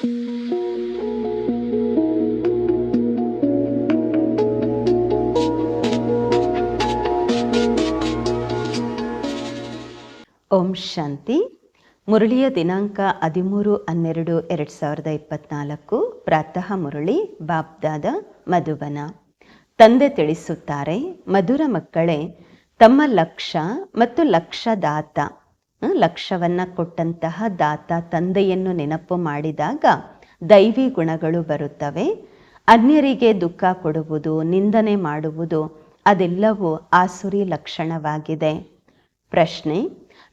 ಓಂ ಶಾಂತಿ. ಮುರಳಿಯ ದಿನಾಂಕ ಹದಿಮೂರು ಹನ್ನೆರಡು ಎರಡು ಸಾವಿರದ ಇಪ್ಪತ್ನಾಲ್ಕು. ಪ್ರಾತಃ ಮುರಳಿ ಬಾಬ್ದಾದ ಮಧುಬನ. ತಂದೆ ತಿಳಿಸುತ್ತಾರೆ, ಮಧುರ ಮಕ್ಕಳೇ, ತಮ್ಮ ಲಕ್ಷ ಮತ್ತು ಲಕ್ಷದಾತ. ಲಕ್ಷ್ಯವನ್ನ ಕೊಟ್ಟಂತಹ ದಾತ ತಂದೆಯನ್ನು ನೆನಪು ಮಾಡಿದಾಗ ದೈವಿ ಗುಣಗಳು ಬರುತ್ತವೆ. ಅನ್ಯರಿಗೆ ದುಃಖ ಕೊಡುವುದು, ನಿಂದನೆ ಮಾಡುವುದು, ಅದೆಲ್ಲವೂ ಆಸುರಿ ಲಕ್ಷಣವಾಗಿದೆ. ಪ್ರಶ್ನೆ,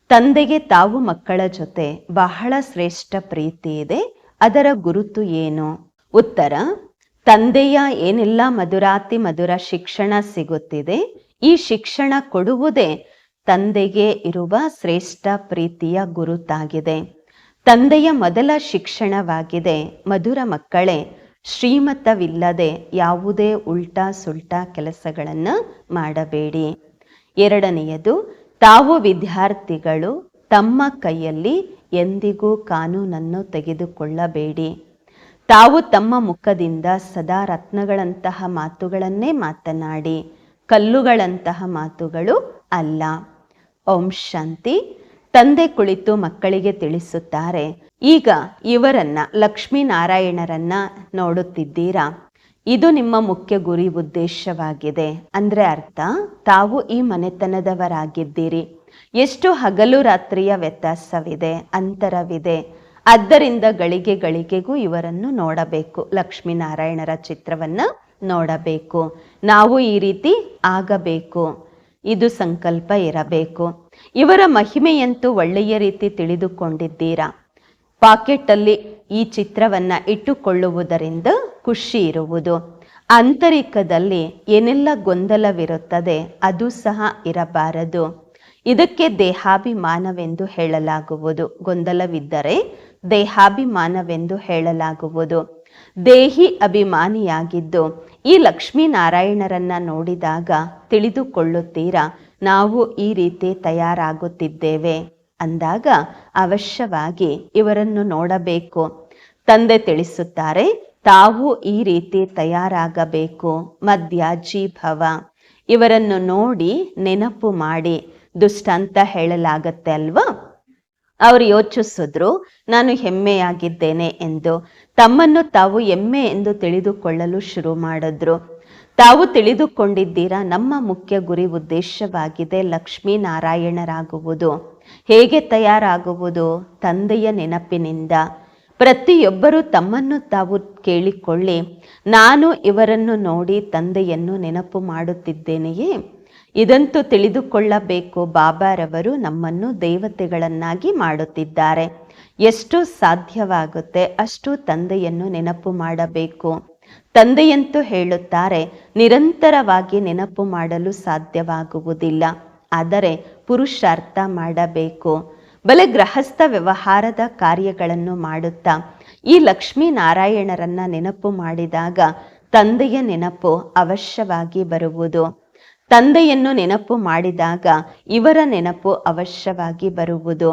ತಂದೆಗೆ ತಾವು ಮಕ್ಕಳ ಜೊತೆ ಬಹಳ ಶ್ರೇಷ್ಠ ಪ್ರೀತಿ ಇದೆ, ಅದರ ಗುರುತು ಏನು? ಉತ್ತರ, ತಂದೆಯ ಏನೆಲ್ಲ ಮಧುರಾತಿ ಮಧುರ ಶಿಕ್ಷಣ ಸಿಗುತ್ತಿದೆ, ಈ ಶಿಕ್ಷಣ ಕೊಡುವುದೇ ತಂದೆಗೆ ಇರುವ ಶ್ರೇಷ್ಠ ಪ್ರೀತಿಯ ಗುರುತಾಗಿದೆ. ತಂದೆಯ ಮೊದಲ ಶಿಕ್ಷಣವಾಗಿದೆ. ಮಧುರ ಮಕ್ಕಳೇ, ಶ್ರೀಮತವಿಲ್ಲದೆ ಯಾವುದೇ ಉಲ್ಟಾ ಸುಲ್ಟಾ ಕೆಲಸಗಳನ್ನು ಮಾಡಬೇಡಿ. ಎರಡನೆಯದು, ತಾವು ವಿದ್ಯಾರ್ಥಿಗಳು, ತಮ್ಮ ಕೈಯಲ್ಲಿ ಎಂದಿಗೂ ಕಾನೂನನ್ನು ತೆಗೆದುಕೊಳ್ಳಬೇಡಿ. ತಾವು ತಮ್ಮ ಮುಖದಿಂದ ಸದಾ ರತ್ನಗಳಂತಹ ಮಾತುಗಳನ್ನೇ ಮಾತನಾಡಿ, ಕಲ್ಲುಗಳಂತಹ ಮಾತುಗಳು ಅಲ್ಲ. ಓಂ ಶಾಂತಿ. ತಂದೆ ಕುಳಿತು ಮಕ್ಕಳಿಗೆ ತಿಳಿಸುತ್ತಾರೆ. ಈಗ ಇವರನ್ನ ಲಕ್ಷ್ಮೀನಾರಾಯಣರನ್ನ ನೋಡುತ್ತಿದ್ದೀರಾ? ಇದು ನಿಮ್ಮ ಮುಖ್ಯ ಗುರಿ ಉದ್ದೇಶವಾಗಿದೆ. ಅಂದ್ರೆ ಅರ್ಥ, ತಾವು ಈ ಮನೆತನದವರಾಗಿದ್ದೀರಿ. ಎಷ್ಟು ಹಗಲು ರಾತ್ರಿಯ ವ್ಯತ್ಯಾಸವಿದೆ, ಅಂತರವಿದೆ. ಆದ್ದರಿಂದ ಗಳಿಗೆ ಗಳಿಗೆಗೂ ಇವರನ್ನು ನೋಡಬೇಕು, ಲಕ್ಷ್ಮೀನಾರಾಯಣರ ಚಿತ್ರವನ್ನ ನೋಡಬೇಕು. ನಾವು ಈ ರೀತಿ ಆಗಬೇಕು. ಇದು ಸಂಕಲ್ಪ ಇರಬೇಕು. ಇವರ ಮಹಿಮೆಯಂತೂ ಒಳ್ಳೆಯ ರೀತಿ ತಿಳಿದುಕೊಂಡಿದ್ದೀರಾ. ಪಾಕೆಟಲ್ಲಿ ಈ ಚಿತ್ರವನ್ನು ಇಟ್ಟುಕೊಳ್ಳುವುದರಿಂದ ಖುಷಿ ಇರುವುದು. ಆಂತರಿಕದಲ್ಲಿ ಏನೆಲ್ಲ ಗೊಂದಲವಿರುತ್ತದೆ ಅದು ಸಹ ಇರಬಾರದು. ಇದಕ್ಕೆ ದೇಹಾಭಿಮಾನವೆಂದು ಹೇಳಲಾಗುವುದು. ಗೊಂದಲವಿದ್ದರೆ ದೇಹಾಭಿಮಾನವೆಂದು ಹೇಳಲಾಗುವುದು. ದೇಹಿ ಅಭಿಮಾನಿಯಾಗಿದ್ದು ಈ ಲಕ್ಷ್ಮೀನಾರಾಯಣರನ್ನ ನೋಡಿದಾಗ ತಿಳಿದುಕೊಳ್ಳುತ್ತೀರಾ, ನಾವು ಈ ರೀತಿ ತಯಾರಾಗುತ್ತಿದ್ದೇವೆ ಅಂದಾಗ ಅವಶ್ಯವಾಗಿ ಇವರನ್ನು ನೋಡಬೇಕು. ತಂದೆ ತಿಳಿಸುತ್ತಾರೆ, ತಾವು ಈ ರೀತಿ ತಯಾರಾಗಬೇಕು, ಮಧ್ಯಾಜಿ ಭವ. ಇವರನ್ನು ನೋಡಿ ನೆನಪು ಮಾಡಿ, ದುಷ್ಟ ಅಂತ ಹೇಳಲಾಗತ್ತೆ ಅಲ್ವಾ? ಅವರು ಯೋಚಿಸಿದ್ರು, ನಾನು ಹೆಮ್ಮೆಯಾಗಿದ್ದೇನೆ ಎಂದು. ತಮ್ಮನ್ನು ತಾವು ಎಮ್ಮೆ ಎಂದು ತಿಳಿದುಕೊಳ್ಳಲು ಶುರು ಮಾಡಿದ್ರು. ತಾವು ತಿಳಿದುಕೊಂಡಿದ್ದೀರಾ? ನಮ್ಮ ಮುಖ್ಯ ಗುರಿ ಉದ್ದೇಶವಾಗಿದೆ ಲಕ್ಷ್ಮೀನಾರಾಯಣರಾಗುವುದು ಹೇಗೆ ತಯಾರಾಗುವುದು? ತಂದೆಯ ನೆನಪಿನಿಂದ. ಪ್ರತಿಯೊಬ್ಬರೂ ತಮ್ಮನ್ನು ತಾವು ಕೇಳಿಕೊಳ್ಳಿ. ನಾನು ಇವರನ್ನು ನೋಡಿ ತಂದೆಯನ್ನು ನೆನಪು ಮಾಡುತ್ತಿದ್ದೇನೆಯೇ? ಇದಂತೂ ತಿಳಿದುಕೊಳ್ಳಬೇಕು. ಬಾಬಾರವರು ನಮ್ಮನ್ನು ದೇವತೆಗಳನ್ನಾಗಿ ಮಾಡುತ್ತಿದ್ದಾರೆ. ಎಷ್ಟು ಸಾಧ್ಯವಾಗುತ್ತೆ ಅಷ್ಟು ತಂದೆಯನ್ನು ನೆನಪು ಮಾಡಬೇಕು. ತಂದೆಯಂತೂ ಹೇಳುತ್ತಾರೆ, ನಿರಂತರವಾಗಿ ನೆನಪು ಮಾಡಲು ಸಾಧ್ಯವಾಗುವುದಿಲ್ಲ, ಆದರೆ ಪುರುಷಾರ್ಥ ಮಾಡಬೇಕು. ಬಲೆ ಗೃಹಸ್ಥ ವ್ಯವಹಾರದ ಕಾರ್ಯಗಳನ್ನು ಮಾಡುತ್ತಾ, ಈ ಲಕ್ಷ್ಮೀ ನಾರಾಯಣರನ್ನ ನೆನಪು ಮಾಡಿದಾಗ ತಂದೆಯ ನೆನಪು ಅವಶ್ಯವಾಗಿ ಬರುವುದು. ತಂದೆಯನ್ನು ನೆನಪು ಮಾಡಿದಾಗ ಇವರ ನೆನಪು ಅವಶ್ಯವಾಗಿ ಬರುವುದು.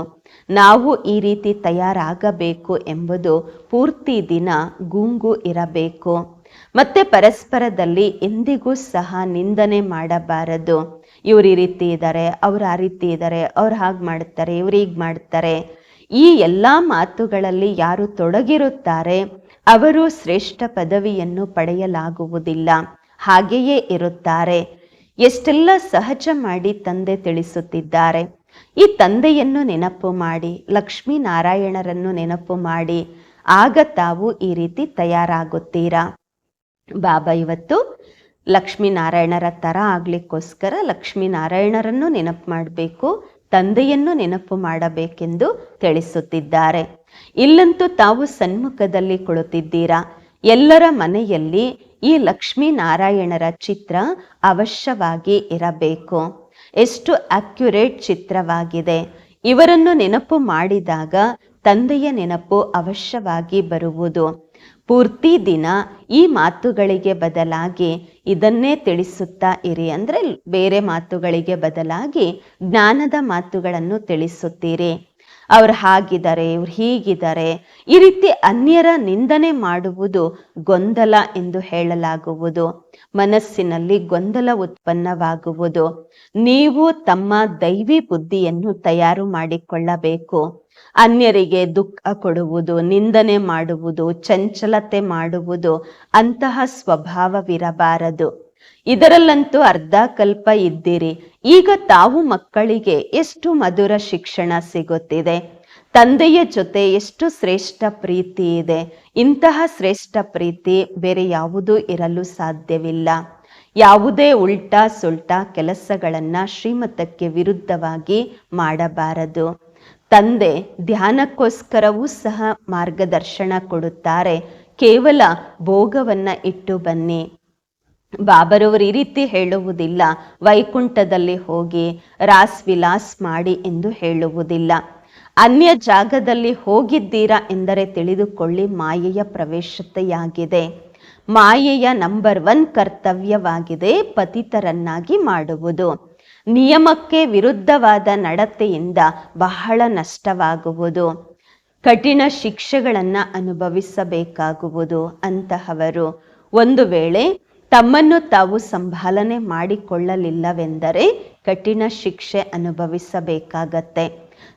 ನಾವು ಈ ರೀತಿ ತಯಾರಾಗಬೇಕು ಎಂಬುದು ಪೂರ್ತಿ ದಿನ ಗುಂಗು ಇರಬೇಕು. ಮತ್ತೆ ಪರಸ್ಪರದಲ್ಲಿ ಎಂದಿಗೂ ಸಹ ನಿಂದನೆ ಮಾಡಬಾರದು. ಇವ್ರು ಈ ರೀತಿ ಇದ್ದಾರೆ ಅವ್ರು ಆ ರೀತಿ ಇದ್ದಾರೆ ಅವ್ರು ಹಾಗೆ ಮಾಡ್ತಾರೆ, ಇವ್ರು ಹೀಗೆ ಮಾಡ್ತಾರೆ. ಈ ಎಲ್ಲ ಮಾತುಗಳಲ್ಲಿ ಯಾರು ತೊಡಗಿರುತ್ತಾರೆ, ಅವರು ಶ್ರೇಷ್ಠ ಪದವಿಯನ್ನು ಪಡೆಯಲಾಗುವುದಿಲ್ಲ. ಹಾಗೆಯೇ ಇರುತ್ತಾರೆ. ಎಷ್ಟೆಲ್ಲ ಸಹಜ ಮಾಡಿ ತಂದೆ ತಿಳಿಸುತ್ತಿದ್ದಾರೆ. ಈ ತಂದೆಯನ್ನು ನೆನಪು ಮಾಡಿ, ಲಕ್ಷ್ಮೀ ನಾರಾಯಣರನ್ನು ನೆನಪು ಮಾಡಿ, ಆಗ ತಾವು ಈ ರೀತಿ ತಯಾರಾಗುತ್ತೀರಾ? ಬಾಬಾ ಇವತ್ತು ಲಕ್ಷ್ಮೀನಾರಾಯಣರ ಥರ ಆಗ್ಲಿಕ್ಕೋಸ್ಕರ ಲಕ್ಷ್ಮೀನಾರಾಯಣರನ್ನು ನೆನಪು ಮಾಡಬೇಕು, ತಂದೆಯನ್ನು ನೆನಪು ಮಾಡಬೇಕೆಂದು ತಿಳಿಸುತ್ತಿದ್ದಾರೆ. ಇಲ್ಲಂತೂ ತಾವು ಸನ್ಮುಖದಲ್ಲಿ ಕುಳಿತಿದ್ದೀರಾ? ಎಲ್ಲರ ಮನೆಯಲ್ಲಿ ಈ ಲಕ್ಷ್ಮೀನಾರಾಯಣರ ಚಿತ್ರ ಅವಶ್ಯವಾಗಿ ಇರಬೇಕು. ಎಷ್ಟು ಅಕ್ಯುರೇಟ್ ಚಿತ್ರವಾಗಿದೆ. ಇವರನ್ನು ನೆನಪು ಮಾಡಿದಾಗ ತಂದೆಯ ನೆನಪು ಅವಶ್ಯವಾಗಿ ಬರುವುದು. ಪೂರ್ತಿ ದಿನ ಈ ಮಾತುಗಳಿಗೆ ಬದಲಾಗಿ ಇದನ್ನೇ ತಿಳಿಸುತ್ತಾ ಇರಿ ಅಂದರೆ ಬೇರೆ ಮಾತುಗಳಿಗೆ ಬದಲಾಗಿ ಜ್ಞಾನದ ಮಾತುಗಳನ್ನು ತಿಳಿಸುತ್ತೀರಿ. ಅವ್ರು ಹಾಗಿದ್ದಾರೆ, ಇವ್ರು ಹೀಗಿದ್ದಾರೆ. ಈ ರೀತಿ ಅನ್ಯರ ನಿಂದನೆ ಮಾಡುವುದು ಗೊಂದಲ ಎಂದು ಹೇಳಲಾಗುವುದು. ಮನಸ್ಸಿನಲ್ಲಿ ಗೊಂದಲ ಉತ್ಪನ್ನವಾಗುವುದು. ನೀವು ತಮ್ಮ ದೈವಿ ಬುದ್ಧಿಯನ್ನು ತಯಾರು ಮಾಡಿಕೊಳ್ಳಬೇಕು. ಅನ್ಯರಿಗೆ ದುಃಖ ಕೊಡುವುದು, ನಿಂದನೆ ಮಾಡುವುದು, ಚಂಚಲತೆ ಮಾಡುವುದು ಅಂತಹ ಸ್ವಭಾವವಿರಬಾರದು. ಇದರಲ್ಲಂತೂ ಅರ್ಧ ಕಲ್ಪ ಇದ್ದೀರಿ. ಈಗ ತಾವು ಮಕ್ಕಳಿಗೆ ಎಷ್ಟು ಮಧುರ ಶಿಕ್ಷಣ ಸಿಗುತ್ತಿದೆ. ತಂದೆಯ ಜೊತೆ ಎಷ್ಟು ಶ್ರೇಷ್ಠ ಪ್ರೀತಿ ಇದೆ. ಇಂತಹ ಶ್ರೇಷ್ಠ ಪ್ರೀತಿ ಬೇರೆ ಯಾವುದೂ ಇರಲು ಸಾಧ್ಯವಿಲ್ಲ. ಯಾವುದೇ ಉಲ್ಟಾ ಸುಲ್ಟಾ ಕೆಲಸಗಳನ್ನು ಶ್ರೀಮತಕ್ಕೆ ವಿರುದ್ಧವಾಗಿ ಮಾಡಬಾರದು. ತಂದೆ ಧ್ಯಾನಕ್ಕೋಸ್ಕರವೂ ಸಹ ಮಾರ್ಗದರ್ಶನ ಕೊಡುತ್ತಾರೆ. ಕೇವಲ ಭೋಗವನ್ನ ಇಟ್ಟು ಬನ್ನಿ. ಬಾಬರವರು ಈ ರೀತಿ ಹೇಳುವುದಿಲ್ಲ, ವೈಕುಂಠದಲ್ಲಿ ಹೋಗಿ ರಾಸ್ ವಿಲಾಸ್ ಮಾಡಿ ಎಂದು ಹೇಳುವುದಿಲ್ಲ. ಅನ್ಯ ಜಾಗದಲ್ಲಿ ಹೋಗಿದ್ದೀರಾ ಎಂದರೆ ತಿಳಿದುಕೊಳ್ಳಿ, ಮಾಯೆಯ ಪ್ರವೇಶತೆಯಾಗಿದೆ. ಮಾಯೆಯ ನಂಬರ್ ಒನ್ ಕರ್ತವ್ಯವಾಗಿದೆ, ಪತಿತರನ್ನಾಗಿ ಮಾಡುವುದು. ನಿಯಮಕ್ಕೆ ವಿರುದ್ಧವಾದ ನಡತೆಯಿಂದ ಬಹಳ ನಷ್ಟವಾಗುವುದು. ಕಠಿಣ ಶಿಕ್ಷೆಗಳನ್ನು ಅನುಭವಿಸಬೇಕಾಗುವುದು ಅಂತಹವರು. ಒಂದು ವೇಳೆ ತಮ್ಮನ್ನು ತಾವು ಸಂಭಾಲನೆ ಮಾಡಿಕೊಳ್ಳಲಿಲ್ಲವೆಂದರೆ ಕಠಿಣ ಶಿಕ್ಷೆ ಅನುಭವಿಸಬೇಕಾಗತ್ತೆ.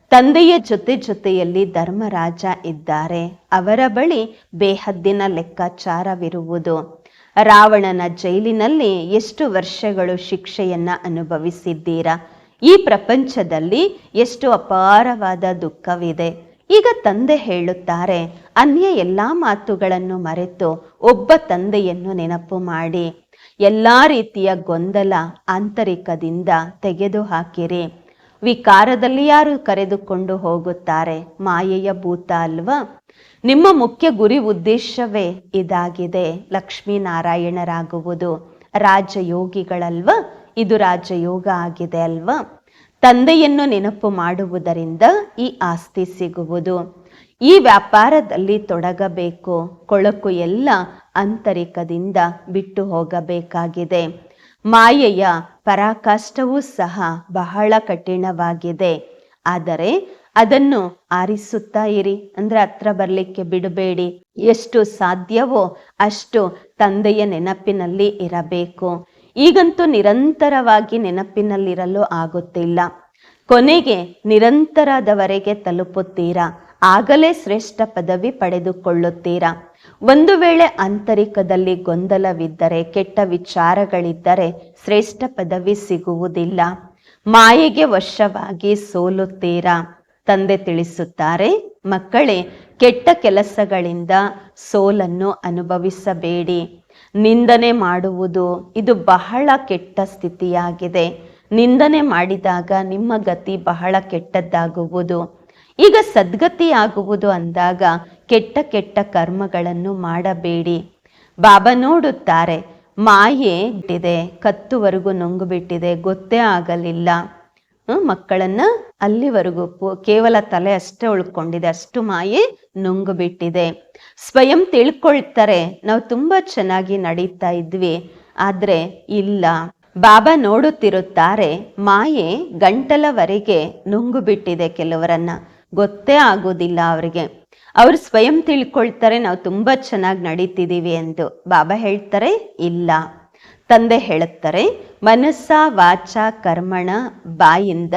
ತಂದೆಯ ಜೊತೆ ಜೊತೆಯಲ್ಲಿ ಧರ್ಮರಾಜ ಇದ್ದಾರೆ. ಅವರ ಬಳಿ ಬೇಹದ್ದಿನ ಲೆಕ್ಕಾಚಾರವಿರುವುದು. ರಾವಣನ ಜೈಲಿನಲ್ಲಿ ಎಷ್ಟು ವರ್ಷಗಳು ಶಿಕ್ಷೆಯನ್ನ ಅನುಭವಿಸಿದ್ದೀರಾ? ಈ ಪ್ರಪಂಚದಲ್ಲಿ ಎಷ್ಟು ಅಪಾರವಾದ ದುಃಖವಿದೆ. ಈಗ ತಂದೆ ಹೇಳುತ್ತಾರೆ, ಅನ್ಯ ಎಲ್ಲಾ ಮಾತುಗಳನ್ನು ಮರೆತು ಒಬ್ಬ ತಂದೆಯನ್ನು ನೆನಪು ಮಾಡಿ. ಎಲ್ಲ ರೀತಿಯ ಗೊಂದಲ ಆಂತರಿಕದಿಂದ ತೆಗೆದು ಹಾಕಿರಿ ವಿಕಾರದಲ್ಲಿ ಯಾರು ಕರೆದುಕೊಂಡು ಹೋಗುತ್ತಾರೆ? ಮಾಯೆಯ ಭೂತ ಅಲ್ವಾ? ನಿಮ್ಮ ಮುಖ್ಯ ಗುರಿ ಉದ್ದೇಶವೇ ಇದಾಗಿದೆ. ಲಕ್ಷ್ಮೀನಾರಾಯಣರಾಗುವುದು ರಾಜಯೋಗಿಗಳಲ್ವ? ಇದು ರಾಜಯೋಗ ಆಗಿದೆ ಅಲ್ವಾ? ತಂದೆಯನ್ನು ನೆನಪು ಮಾಡುವುದರಿಂದ ಈ ಆಸ್ತಿ ಸಿಗುವುದು. ಈ ವ್ಯಾಪಾರದಲ್ಲಿ ತೊಡಗಬೇಕು. ಕೊಳಕು ಎಲ್ಲ ಆಂತರಿಕದಿಂದ ಬಿಟ್ಟು ಹೋಗಬೇಕಾಗಿದೆ. ಮಾಯೆಯ ಪರಾಕಾಷ್ಟವೂ ಸಹ ಬಹಳ ಕಠಿಣವಾಗಿದೆ. ಆದರೆ ಅದನ್ನು ಆರಿಸುತ್ತಾ ಇರಿ. ಅಂದ್ರೆ ಹತ್ರ ಬರಲಿಕ್ಕೆ ಬಿಡಬೇಡಿ. ಎಷ್ಟು ಸಾಧ್ಯವೋ ಅಷ್ಟು ತಂದೆಯ ನೆನಪಿನಲ್ಲಿ ಇರಬೇಕು. ಈಗಂತೂ ನಿರಂತರವಾಗಿ ನೆನಪಿನಲ್ಲಿರಲು ಆಗುತ್ತಿಲ್ಲ. ಕೊನೆಗೆ ನಿರಂತರದವರೆಗೆ ತಲುಪುತ್ತೀರಾ? ಆಗಲೇ ಶ್ರೇಷ್ಠ ಪದವಿ ಪಡೆದುಕೊಳ್ಳುತ್ತೀರಾ? ಒಂದು ವೇಳೆ ಆಂತರಿಕದಲ್ಲಿ ಗೊಂದಲವಿದ್ದರೆ, ಕೆಟ್ಟ ವಿಚಾರಗಳಿದ್ದರೆ ಶ್ರೇಷ್ಠ ಪದವಿ ಸಿಗುವುದಿಲ್ಲ. ಮಾಯೆಗೆ ವಶವಾಗಿ ಸೋಲುತ್ತೀರಾ? ತಂದೆ ತಿಳಿಸುತ್ತಾರೆ, ಮಕ್ಕಳೇ, ಕೆಟ್ಟ ಕೆಲಸಗಳಿಂದ ಸೋಲನ್ನು ಅನುಭವಿಸಬೇಡಿ. ನಿಂದನೆ ಮಾಡುವುದು ಇದು ಬಹಳ ಕೆಟ್ಟ ಸ್ಥಿತಿಯಾಗಿದೆ. ನಿಂದನೆ ಮಾಡಿದಾಗ ನಿಮ್ಮ ಗತಿ ಬಹಳ ಕೆಟ್ಟದ್ದಾಗುವುದು. ಈಗ ಸದ್ಗತಿಯಾಗುವುದು ಅಂದಾಗ ಕೆಟ್ಟ ಕೆಟ್ಟ ಕರ್ಮಗಳನ್ನು ಮಾಡಬೇಡಿ. ಬಾಬಾ ನೋಡುತ್ತಾರೆ, ಮಾಯೆ ಬಿಟ್ಟಿದೆ ಕತ್ತುವರೆಗೂ ನುಂಗುಬಿಟ್ಟಿದೆ, ಗೊತ್ತೇ ಆಗಲಿಲ್ಲ. ಮಕ್ಕಳನ್ನ ಅಲ್ಲಿವರೆಗೂ ಕೇವಲ ತಲೆ ಅಷ್ಟೇ ಉಳ್ಕೊಂಡಿದೆ, ಅಷ್ಟು ಮಾಯೆ ನುಂಗುಬಿಟ್ಟಿದೆ. ಸ್ವಯಂ ತಿಳ್ಕೊಳ್ತಾರೆ, ನಾವು ತುಂಬಾ ಚೆನ್ನಾಗಿ ನಡೀತಾ ಇದ್ವಿ, ಆದ್ರೆ ಇಲ್ಲ. ಬಾಬಾ ನೋಡುತ್ತಿರುತ್ತಾರೆ, ಮಾಯೆ ಗಂಟಲವರೆಗೆ ನುಂಗುಬಿಟ್ಟಿದೆ ಕೆಲವರನ್ನ. ಗೊತ್ತೇ ಆಗೋದಿಲ್ಲ ಅವರಿಗೆ. ಅವ್ರು ಸ್ವಯಂ ತಿಳ್ಕೊಳ್ತಾರೆ, ನಾವು ತುಂಬಾ ಚೆನ್ನಾಗಿ ನಡೀತಿದೀವಿ ಎಂದು. ಬಾಬಾ ಹೇಳ್ತಾರೆ, ಇಲ್ಲ. ತಂದೆ ಹೇಳುತ್ತಾರೆ, ಮನಸ್ಸ ವಾಚ ಕರ್ಮಣ ಬಾಯಿಂದ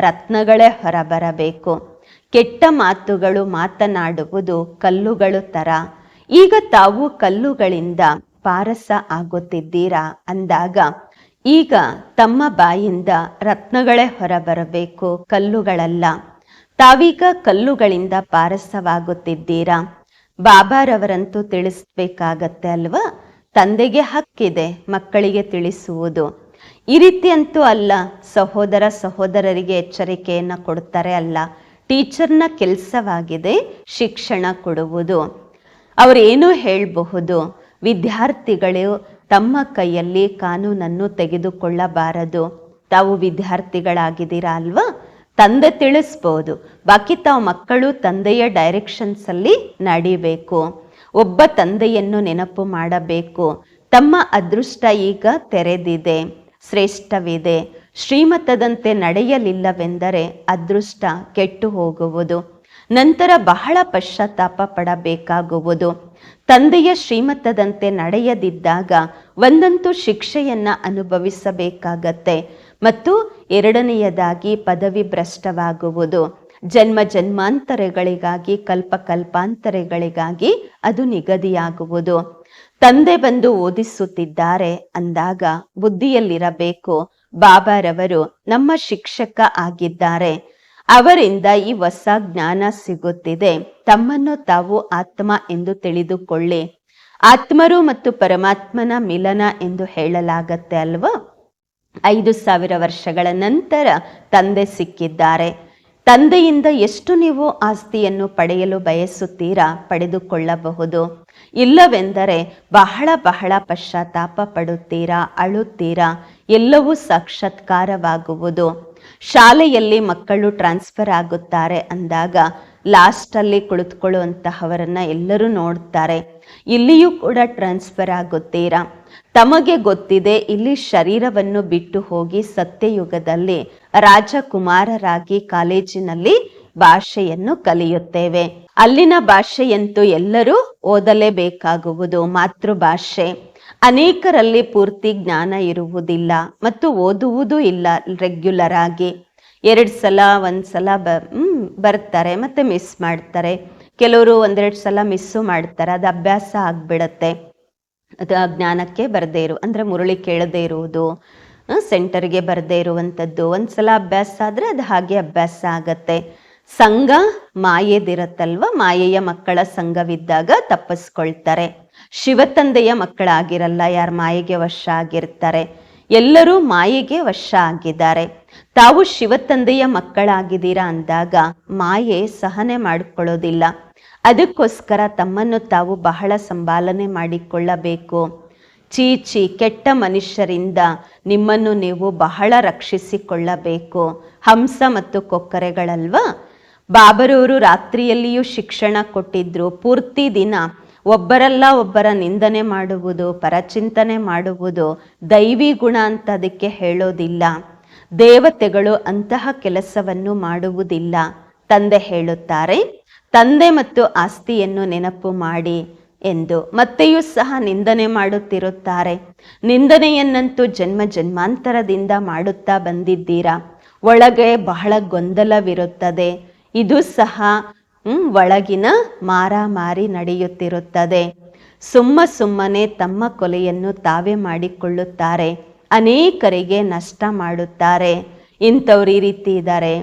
ರತ್ನಗಳೇ ಹೊರಬರಬೇಕು. ಕೆಟ್ಟ ಮಾತುಗಳು ಮಾತನಾಡುವುದು ಕಲ್ಲುಗಳು ತರ. ಈಗ ತಾವು ಕಲ್ಲುಗಳಿಂದ ಪಾರಸ ಆಗುತ್ತಿದ್ದೀರಾ? ಅಂದಾಗ, ಈಗ ತಮ್ಮ ಬಾಯಿಂದ ರತ್ನಗಳೇ ಹೊರಬರಬೇಕು, ಕಲ್ಲುಗಳಲ್ಲ. ತಾವೀಗ ಕಲ್ಲುಗಳಿಂದ ಪಾರಸವಾಗುತ್ತಿದ್ದೀರಾ? ಬಾಬಾರವರಂತೂ ತಿಳಿಸ್ಬೇಕಾಗತ್ತೆ ಅಲ್ವಾ? ತಂದೆಗೆ ಹಕ್ಕಿದೆ, ಮಕ್ಕಳಿಗೆ ತಿಳಿಸುವುದು. ಈ ರೀತಿಯಂತೂ ಅಲ್ಲ. ಸಹೋದರ ಸಹೋದರರಿಗೆ ಎಚ್ಚರಿಕೆಯನ್ನು ಕೊಡ್ತಾರೆ ಅಲ್ಲ. ಟೀಚರ್ನ ಕೆಲಸವಾಗಿದೆ, ಶಿಕ್ಷಣ ಕೊಡುವುದು. ಅವರೇನು ಹೇಳಬಹುದು. ವಿದ್ಯಾರ್ಥಿಗಳು ತಮ್ಮ ಕೈಯಲ್ಲಿ ಕಾನೂನನ್ನು ತೆಗೆದುಕೊಳ್ಳಬಾರದು. ತಾವು ವಿದ್ಯಾರ್ಥಿಗಳಾಗಿದ್ದೀರಾ ಅಲ್ವಾ? ತಂದೆ ತಿಳಿಸ್ಬೋದು. ಬಾಕಿ ತಾವು ಮಕ್ಕಳು ತಂದೆಯ ಡೈರೆಕ್ಷನ್ಸಲ್ಲಿ ನಡಿಬೇಕು. ಒಬ್ಬ ತಂದೆಯನ್ನು ನೆನಪು ಮಾಡಬೇಕು. ತಮ್ಮ ಅದೃಷ್ಟ ಈಗ ತೆರೆದಿದೆ. ಶ್ರೇಷ್ಠವಿದೆ. ಶ್ರೀಮತದಂತೆ ನಡೆಯಲಿಲ್ಲವೆಂದರೆ ಅದೃಷ್ಟ ಕೆಟ್ಟು ಹೋಗುವುದು ನಂತರ ಬಹಳ ಪಶ್ಚಾತ್ತಾಪ ಪಡಬೇಕಾಗುವುದು. ತಂದೆಯ ಶ್ರೀಮತದಂತೆ ನಡೆಯದಿದ್ದಾಗ ಒಂದಂತೂ ಶಿಕ್ಷೆಯನ್ನ ಅನುಭವಿಸಬೇಕಾಗತ್ತೆ. ಮತ್ತು ಎರಡನೆಯದಾಗಿ ಪದವಿ ಭ್ರಷ್ಟವಾಗುವುದು. ಜನ್ಮ ಜನ್ಮಾಂತರಗಳಿಗಾಗಿ ಕಲ್ಪ ಕಲ್ಪಾಂತರಗಳಿಗಾಗಿ ಅದು ನಿಗದಿಯಾಗುವುದು. ತಂದೆ ಬಂದು ಓದಿಸುತ್ತಿದ್ದಾರೆ ಅಂದಾಗ ಬುದ್ಧಿಯಲ್ಲಿರಬೇಕು. ಬಾಬಾರವರು ನಮ್ಮ ಶಿಕ್ಷಕ ಆಗಿದ್ದಾರೆ. ಅವರಿಂದ ಈ ಹೊಸ ಜ್ಞಾನ ಸಿಗುತ್ತಿದೆ. ತಮ್ಮನ್ನು ತಾವು ಆತ್ಮ ಎಂದು ತಿಳಿದುಕೊಳ್ಳಿ. ಆತ್ಮರು ಮತ್ತು ಪರಮಾತ್ಮನ ಮಿಲನ ಎಂದು ಹೇಳಲಾಗತ್ತೆ ಅಲ್ವಾ? ಐದು ಸಾವಿರ ವರ್ಷಗಳ ನಂತರ ತಂದೆ ಸಿಕ್ಕಿದ್ದಾರೆ. ತಂದೆಯಿಂದ ಎಷ್ಟು ನೀವು ಆಸ್ತಿಯನ್ನು ಪಡೆಯಲು ಬಯಸುತ್ತೀರಾ? ಪಡೆದುಕೊಳ್ಳಬಹುದು. ಇಲ್ಲವೆಂದರೆ ಬಹಳ ಬಹಳ ಪಶ್ಚಾತ್ತಾಪ ಪಡುತ್ತೀರಾ, ಅಳುತ್ತೀರಾ? ಎಲ್ಲವೂ ಸಾಕ್ಷಾತ್ಕಾರವಾಗುವುದು. ಶಾಲೆಯಲ್ಲಿ ಮಕ್ಕಳು ಟ್ರಾನ್ಸ್ಫರ್ ಆಗುತ್ತಾರೆ ಅಂದಾಗ ಲಾಸ್ಟಲ್ಲಿ ಕುಳಿತುಕೊಳ್ಳುವಂತಹವರನ್ನ ಎಲ್ಲರೂ ನೋಡ್ತಾರೆ ಇಲ್ಲಿಯೂ ಕೂಡ ಟ್ರಾನ್ಸ್ಫರ್ ಆಗುತ್ತೀರಾ? ತಮಗೆ ಗೊತ್ತಿದೆ, ಇಲ್ಲಿ ಶರೀರವನ್ನು ಬಿಟ್ಟು ಹೋಗಿ ಸತ್ಯಯುಗದಲ್ಲಿ ರಾಜಕುಮಾರರಾಗಿ ಕಾಲೇಜಿನಲ್ಲಿ ಭಾಷೆಯನ್ನು ಕಲಿಯುತ್ತೇವೆ. ಅಲ್ಲಿನ ಭಾಷೆಯಂತೂ ಎಲ್ಲರೂ ಓದಲೇಬೇಕಾಗುವುದು ಮಾತೃಭಾಷೆ. ಅನೇಕರಲ್ಲಿ ಪೂರ್ತಿ ಜ್ಞಾನ ಇರುವುದಿಲ್ಲ ಮತ್ತು ಓದುವುದೂ ಇಲ್ಲ ರೆಗ್ಯುಲರ್ ಆಗಿ. ಎರಡು ಸಲ, ಒಂದು ಸಲ ಬ ಬರ್ತಾರೆ ಮತ್ತೆ ಮಿಸ್ ಮಾಡ್ತಾರೆ. ಕೆಲವರು ಒಂದೆರಡು ಸಲ ಮಿಸ್ಸು ಮಾಡ್ತಾರೆ, ಅದು ಅಭ್ಯಾಸ ಆಗ್ಬಿಡತ್ತೆ. ಅದು ಜ್ಞಾನಕ್ಕೆ ಬರದೇ ಇರು, ಅಂದರೆ ಮುರುಳಿ ಕೇಳದೇ ಇರುವುದು ಸೆಂಟರ್ಗೆ ಬರದೇ ಇರುವಂಥದ್ದು ಒಂದ್ಸಲ ಅಭ್ಯಾಸ ಆದರೆ ಅದು ಹಾಗೆ ಅಭ್ಯಾಸ ಆಗತ್ತೆ. ಸಂಘ ಮಾಯೆದಿರತ್ತಲ್ವ? ಮಾಯೆಯ ಮಕ್ಕಳ ಸಂಘವಿದ್ದಾಗ ತಪ್ಪಿಸ್ಕೊಳ್ತಾರೆ. ಶಿವತಂದೆಯ ಮಕ್ಕಳಾಗಿರಲ್ಲ, ಯಾರು ಮಾಯೆಗೆ ವಶ ಆಗಿರ್ತಾರೆ ಎಲ್ಲರೂ ಮಾಯೆಗೆ ವಶ ಆಗಿದ್ದಾರೆ ತಾವು ಶಿವತಂದೆಯ ಮಕ್ಕಳಾಗಿದ್ದೀರಾ ಅಂದಾಗ ಮಾಯೆ ಸಹನೆ ಮಾಡಿಕೊಳ್ಳೋದಿಲ್ಲ. ಅದಕ್ಕೋಸ್ಕರ ತಮ್ಮನ್ನು ತಾವು ಬಹಳ ಸಂಭಾಲನೆ ಮಾಡಿಕೊಳ್ಳಬೇಕು. ಚೀಚಿ, ಕೆಟ್ಟ ಮನುಷ್ಯರಿಂದ ನಿಮ್ಮನ್ನು ನೀವು ಬಹಳ ರಕ್ಷಿಸಿಕೊಳ್ಳಬೇಕು. ಹಂಸ ಮತ್ತು ಕೊಕ್ಕರೆಗಳಲ್ವಾ? ಬಾಬರವರು ರಾತ್ರಿಯಲ್ಲಿಯೂ ಶಿಕ್ಷಣ ಕೊಟ್ಟಿದ್ರು. ಪೂರ್ತಿ ದಿನ ಒಬ್ಬರಲ್ಲ ಒಬ್ಬರ ನಿಂದನೆ ಮಾಡುವುದು, ಪರಚಿಂತನೆ ಮಾಡುವುದು, ದೈವಿ ಗುಣ ಅಂತ ಅದಕ್ಕೆ ಹೇಳೋದಿಲ್ಲ. ದೇವತೆಗಳು ಅಂತಹ ಕೆಲಸವನ್ನು ಮಾಡುವುದಿಲ್ಲ. ತಂದೆ ಹೇಳುತ್ತಾರೆ, ತಂದೆ ಮತ್ತು ಆಸ್ತಿಯನ್ನು ನೆನಪು ಮಾಡಿ ಎಂದು. ಮತ್ತೆಯೂ ಸಹ ನಿಂದನೆ ಮಾಡುತ್ತಿರುತ್ತಾರೆ. ನಿಂದನೆಯನ್ನಂತೂ ಜನ್ಮ ಜನ್ಮಾಂತರದಿಂದ ಮಾಡುತ್ತಾ ಬಂದಿದ್ದೀರಾ? ಒಳಗೆ ಬಹಳ ಗೊಂದಲವಿರುತ್ತದೆ. ಇದು ಸಹ ಒಳಗಿನ ಮಾರಾಮಾರಿ ನಡೆಯುತ್ತಿರುತ್ತದೆ. ಸುಮ್ಮ ಸುಮ್ಮನೆ ತಮ್ಮ ಕೊಲೆಯನ್ನು ತಾವೇ ಮಾಡಿಕೊಳ್ಳುತ್ತಾರೆ. ಅನೇಕರಿಗೆ ನಷ್ಟ ಮಾಡುತ್ತಾರೆ. ಇಂಥವ್ರು ಈ ರೀತಿ ಇದ್ದಾರೆ.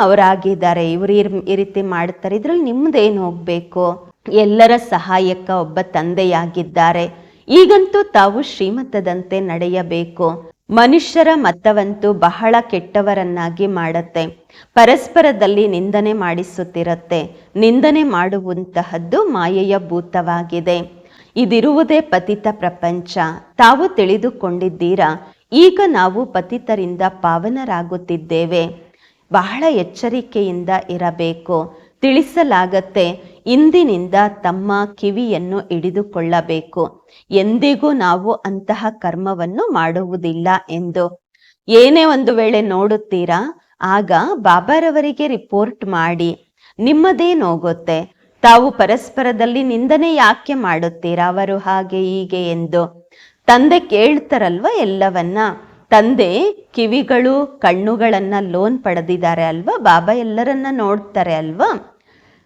ಅವರಾಗಿದ್ದಾರೆ. ಇವರು ಈ ರೀತಿ ಮಾಡ್ತಾರೆ. ಇದ್ರಲ್ಲಿ ನಿಮ್ಮದೇನು ಹೋಗ್ಬೇಕು? ಎಲ್ಲರ ಸಹಾಯಕ ಒಬ್ಬ ತಂದೆಯಾಗಿದ್ದಾರೆ. ಈಗಂತೂ ತಾವು ಶ್ರೀಮಂತದಂತೆ ನಡೆಯಬೇಕು. ಮನುಷ್ಯರ ಮತವಂತೂ ಬಹಳ ಕೆಟ್ಟವರನ್ನಾಗಿ ಮಾಡತ್ತೆ. ಪರಸ್ಪರದಲ್ಲಿ ನಿಂದನೆ ಮಾಡಿಸುತ್ತಿರತ್ತೆ. ನಿಂದನೆ ಮಾಡುವಂತಹದ್ದು ಮಾಯೆಯ ಭೂತವಾಗಿದೆ. ಇದಿರುವುದೇ ಪತಿತ ಪ್ರಪಂಚ. ತಾವು ತಿಳಿದುಕೊಂಡಿದ್ದೀರಾ? ಈಗ ನಾವು ಪತಿತರಿಂದ ಪಾವನರಾಗುತ್ತಿದ್ದೇವೆ. ಬಹಳ ಎಚ್ಚರಿಕೆಯಿಂದ ಇರಬೇಕು. ತಿಳಿಸಲಾಗತ್ತೆ. ಇಂದಿನಿಂದ ತಮ್ಮ ಕಿವಿಯನ್ನು ಹಿಡಿದುಕೊಳ್ಳಬೇಕು. ಎಂದಿಗೂ ನಾವು ಅಂತಹ ಕರ್ಮವನ್ನು ಮಾಡುವುದಿಲ್ಲ ಎಂದು. ಏನೇ ಒಂದು ವೇಳೆ ನೋಡುತ್ತೀರಾ, ಆಗ ಬಾಬಾರವರಿಗೆ ರಿಪೋರ್ಟ್ ಮಾಡಿ. ನಿಮ್ಮದೇನು ಹೋಗುತ್ತೆ ತಾವು ಪರಸ್ಪರದಲ್ಲಿ ನಿಂದನೆ ಯಾಕೆ ಮಾಡುತ್ತೀರಾ, ಅವರು ಹಾಗೆ ಹೀಗೆ ಎಂದು. ತಂದೆ ಕೇಳ್ತಾರಲ್ವ ಎಲ್ಲವನ್ನ. ತಂದೆ ಕಿವಿಗಳು ಕಣ್ಣುಗಳನ್ನ ಲೋನ್ ಪಡೆದಿದ್ದಾರೆ ಅಲ್ವಾ, ಬಾಬಾ ಎಲ್ಲರನ್ನ ನೋಡ್ತಾರೆ ಅಲ್ವಾ.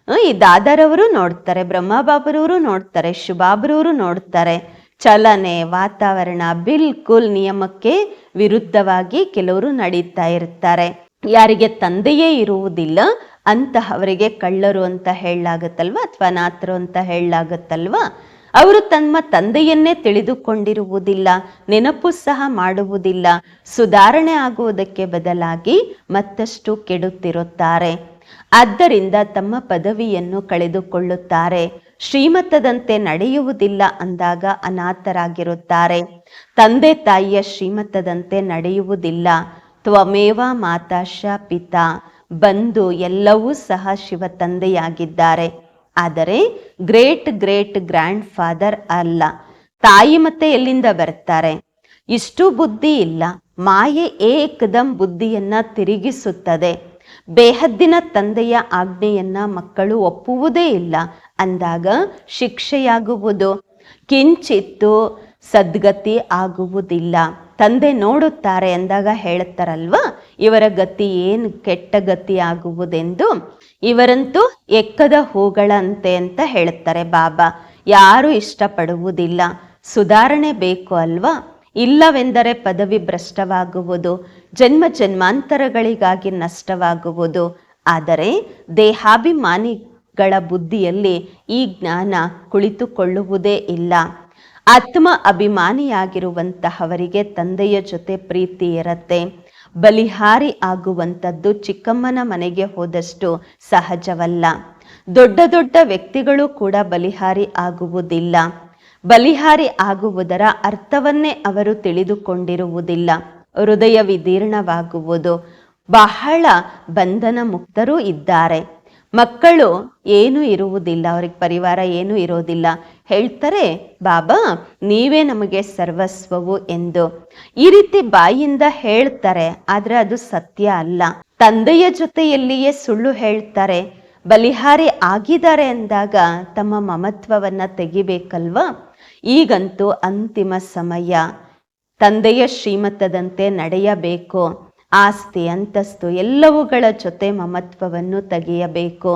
ಈ ದಾದರವರು ನೋಡ್ತಾರೆ, ಬ್ರಹ್ಮಬಾಬರವರು ನೋಡ್ತಾರೆ, ಶುಭಾಬ್ರವರು ನೋಡ್ತಾರೆ. ಚಲನೆ, ವಾತಾವರಣ ಬಿಲ್ಕುಲ್ ನಿಯಮಕ್ಕೆ ವಿರುದ್ಧವಾಗಿ ಕೆಲವರು ನಡೀತಾ ಇರ್ತಾರೆ. ಯಾರಿಗೆ ತಂದೆಯೇ ಇರುವುದಿಲ್ಲ, ಅಂತಹವರಿಗೆ ಕಳ್ಳರು ಅಂತ ಹೇಳಲಾಗತ್ತಲ್ವಾ, ಅಥವಾ ನಾಥರು ಅಂತ ಹೇಳಲಾಗತ್ತಲ್ವಾ? ಅವರು ತಮ್ಮ ತಂದೆಯನ್ನೇ ತಿಳಿದುಕೊಂಡಿರುವುದಿಲ್ಲ, ನೆನಪು ಸಹ ಮಾಡುವುದಿಲ್ಲ. ಸುಧಾರಣೆ ಆಗುವುದಕ್ಕೆ ಬದಲಾಗಿ ಮತ್ತಷ್ಟು ಕೆಡುತ್ತಿರುತ್ತಾರೆ. ಆದ್ದರಿಂದ ತಮ್ಮ ಪದವಿಯನ್ನು ಕಳೆದುಕೊಳ್ಳುತ್ತಾರೆ. ಶ್ರೀಮತದಂತೆ ನಡೆಯುವುದಿಲ್ಲ ಅಂದಾಗ ಅನಾಥರಾಗಿರುತ್ತಾರೆ. ತಂದೆ ತಾಯಿಯ ಶ್ರೀಮತದಂತೆ ನಡೆಯುವುದಿಲ್ಲ. ತ್ವಮೇವ ಮಾತಾಶ ಪಿತಾ. ಬಂಧು ಎಲ್ಲವೂ ಸಹ ಶಿವ ತಂದೆಯಾಗಿದ್ದಾರೆ. ಆದರೆ ಗ್ರೇಟ್ ಗ್ರೇಟ್ ಗ್ರ್ಯಾಂಡ್ ಫಾದರ್ ಅಲ್ಲ. ತಾಯಿ ಮತ್ತೆ ಎಲ್ಲಿಂದ ಬರ್ತಾರೆ? ಇಷ್ಟು ಬುದ್ಧಿ ಇಲ್ಲ. ಮಾಯೆ ಏಕದಂ ಬುದ್ಧಿಯನ್ನ ತಿರುಗಿಸುತ್ತದೆ. ಬೇಹದ್ದಿನ ತಂದೆಯ ಆಜ್ಞೆಯನ್ನ ಮಕ್ಕಳು ಒಪ್ಪುವುದೇ ಇಲ್ಲ. ಅಂದಾಗ ಶಿಕ್ಷೆಯಾಗುವುದು. ಕಿಂಚಿತ್ತು ಸದ್ಗತಿ ಆಗುವುದಿಲ್ಲ. ತಂದೆ ನೋಡುತ್ತಾರೆ ಅಂದಾಗ ಹೇಳುತ್ತಾರಲ್ವಾ? ಇವರ ಗತಿ ಏನು? ಕೆಟ್ಟ ಗತಿ ಆಗುವುದೆಂದು? ಇವರಂತೂ ಎಕ್ಕದ ಹೂಗಳಂತೆ ಅಂತ ಹೇಳುತ್ತಾರೆ ಬಾಬಾ. ಯಾರು ಇಷ್ಟಪಡುವುದಿಲ್ಲ. ಸುಧಾರಣೆ ಬೇಕು ಅಲ್ವಾ? ಇಲ್ಲವೆಂದರೆ ಪದವಿ ಭ್ರಷ್ಟವಾಗುವುದು. ಜನ್ಮ ಜನ್ಮಾಂತರಗಳಿಗಾಗಿ ನಷ್ಟವಾಗುವುದು. ಆದರೆ ದೇಹಾಭಿಮಾನಿಗಳ ಬುದ್ಧಿಯಲ್ಲಿ ಈ ಜ್ಞಾನ ಕುಳಿತುಕೊಳ್ಳುವುದೇ ಇಲ್ಲ. ಆತ್ಮ ಅಭಿಮಾನಿಯಾಗಿರುವಂತಹವರಿಗೆ ತಂದೆಯ ಜೊತೆ ಪ್ರೀತಿ ಇರತ್ತೆ. ಬಲಿಹಾರಿ ಆಗುವಂಥದ್ದು ಚಿಕ್ಕಮ್ಮನ ಮನೆಗೆ ಹೋದಷ್ಟು ಸಹಜವಲ್ಲ. ದೊಡ್ಡ ದೊಡ್ಡ ವ್ಯಕ್ತಿಗಳು ಕೂಡ ಬಲಿಹಾರಿ ಆಗುವುದಿಲ್ಲ. ಬಲಿಹಾರಿ ಆಗುವುದರ ಅರ್ಥವನ್ನೇ ಅವರು ತಿಳಿದುಕೊಂಡಿರುವುದಿಲ್ಲ. ಹೃದಯ ವಿದೀರ್ಣವಾಗುವುದು ಬಹಳ ಬಂಧನ ಮುಕ್ತರೂ ಇದ್ದಾರೆ. ಮಕ್ಕಳು ಏನೂ ಇರುವುದಿಲ್ಲ, ಅವ್ರಿಗೆ ಪರಿವಾರ ಏನೂ ಇರೋದಿಲ್ಲ. ಹೇಳ್ತಾರೆ, ಬಾಬಾ, ನೀವೇ ನಮಗೆ ಸರ್ವಸ್ವವು ಎಂದು. ಈ ರೀತಿ ಬಾಯಿಂದ ಹೇಳ್ತಾರೆ, ಆದರೆ ಅದು ಸತ್ಯ ಅಲ್ಲ. ತಂದೆಯ ಜೊತೆಯಲ್ಲಿಯೇ ಸುಳ್ಳು ಹೇಳ್ತಾರೆ. ಬಲಿಹಾರಿ ಆಗಿದ್ದಾರೆ ಅಂದಾಗ ತಮ್ಮ ಮಮತ್ವವನ್ನು ತೆಗಿಬೇಕಲ್ವಾ? ಈಗಂತೂ ಅಂತಿಮ ಸಮಯ. ತಂದೆಯ ಶ್ರೀಮತದಂತೆ ನಡೆಯಬೇಕು, ಆಸ್ತಿ, ಅಂತಸ್ತು ಎಲ್ಲವುಗಳ ಜೊತೆ ಮಮತ್ವವನ್ನು ತೆಗೆಯಬೇಕು.